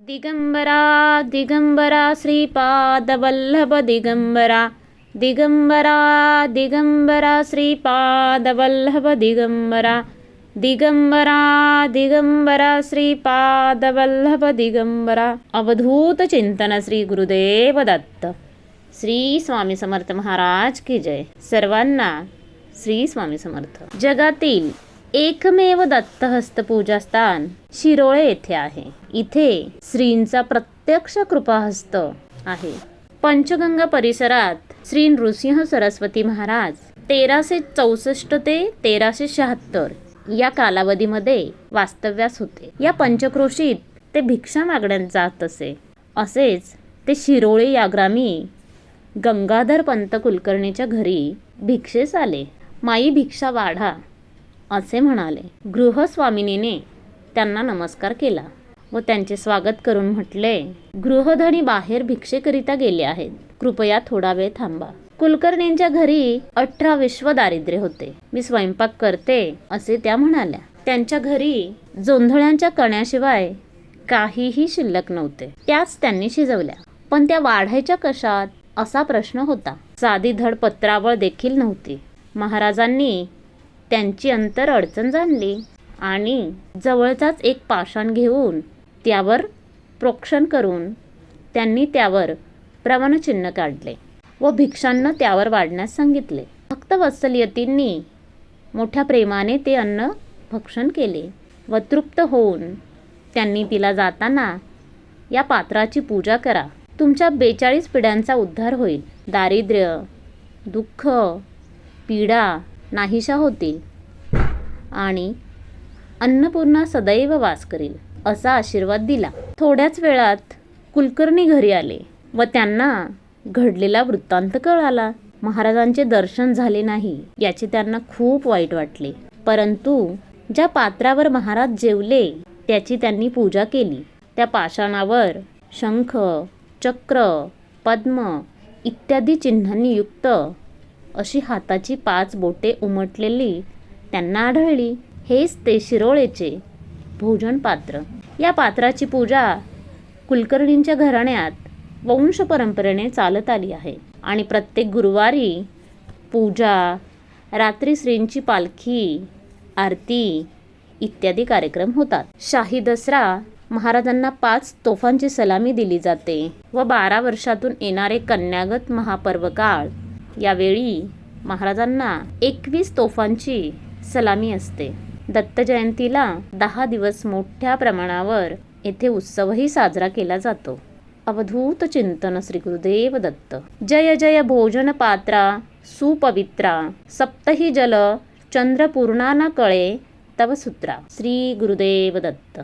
दिगंबरा दिगंबरा श्रीपादवल्लभ दिगंबरा दिगंबरा दिगंबरा श्रीपादवल्लभ दिगंबरा दिगंबरा दिगंबरा श्रीपादवल्लभ दिगंबरा। अवधूत चिंतन श्री गुरुदेव दत्त। श्री स्वामी समर्थ महाराज की जय। सर्वांना श्री स्वामी समर्थ। जगातील एकमेव दत्तहस्त पूजास्थान शिरोळे येथे आहे. इथे श्रींचा प्रत्यक्ष कृपाहस्त आहे. पंचगंगा परिसरात श्री नृसिंह सरस्वती महाराज तेराशे चौसष्ट ते तेराशे शहात्तर या कालावधीमध्ये वास्तव्यास होते. या पंचक्रोशीत ते भिक्षा मागण्यात जात असे. असेच ते शिरोळे या ग्रामी गंगाधर पंत कुलकर्णीच्या घरी भिक्षेस आले. माई भिक्षा वाढा. असे म्हणाले. गृहस्वामिनीने त्यांना नमस्कार केला व त्यांचे स्वागत करून म्हटले गृहधनी बाहेर भिक्षेकरिता गेले आहेत. कृपया थोडा वेळ थांबा. कुलकर्णींच्या घरी अठरा विश्व दारिद्र्य होते. मी स्वयंपाक करते असे त्या म्हणाल्या. त्यांच्या घरी जोंधळ्यांच्या कण्याशिवाय काहीही शिल्लक नव्हते. त्याच त्यांनी शिजवल्या. पण त्या वाढायच्या कशात असा प्रश्न होता. साधी धड पत्रावळ देखील नव्हती. महाराजांनी त्यांची अंतर अडचण जाणली आणि जवळचाच एक पाषाण घेऊन त्यावर प्रोक्षण करून त्यांनी त्यावर प्रमाणचिन्ह काढले व भिक्षांना त्यावर वाढण्यास सांगितले. भक्त वत्सलयतींनी मोठ्या प्रेमाने ते अन्न भक्षण केले व तृप्त होऊन त्यांनी तिला जाताना या पात्राची पूजा करा. तुमच्या बेचाळीस पिढ्यांचा उद्धार होईल. दारिद्र्य दुःख पीडा नाहीशा होतील. आणि अन्नपूर्णा सदैव वास करील असा आशीर्वाद दिला. थोड्याच वेळात कुलकर्णी घरी आले व त्यांना घडलेला वृत्तांत कळाला. महाराजांचे दर्शन झाले नाही याचे त्यांना खूप वाईट वाटले. परंतु ज्या पात्रावर महाराज जेवले त्याची त्यांनी पूजा केली. त्या पाषाणावर शंख चक्र पद्म इत्यादी चिन्हांनी युक्त अशी हाताची पाच बोटे उमटलेली त्यांना आढळली हेच ते शिरोळेचे भोजन पात्र. या पात्राची पूजा कुलकर्णींच्या घराण्यात वंश परंपरेने चालत आली आहे. आणि प्रत्येक गुरुवारी पूजा रात्री श्रींची पालखी आरती इत्यादी कार्यक्रम होतात. शाही दसरा महाराजांना पाच तोफांची सलामी दिली जाते व बारा वर्षातून येणारे कन्यागत महापर्व काळ यावेळी महाराजांना एकवीस तोफांची सलामी असते. दत्त जयंतीला दहा दिवस मोठ्या प्रमाणावर येथे उत्सवही साजरा केला जातो. अवधूत चिंतन श्री गुरुदेव दत्त. जय जय भोजन पात्रा सुपवित्रा सप्तही जल चंद्रपूर्णा न कळे तव सूत्रा. श्री गुरुदेव दत्त.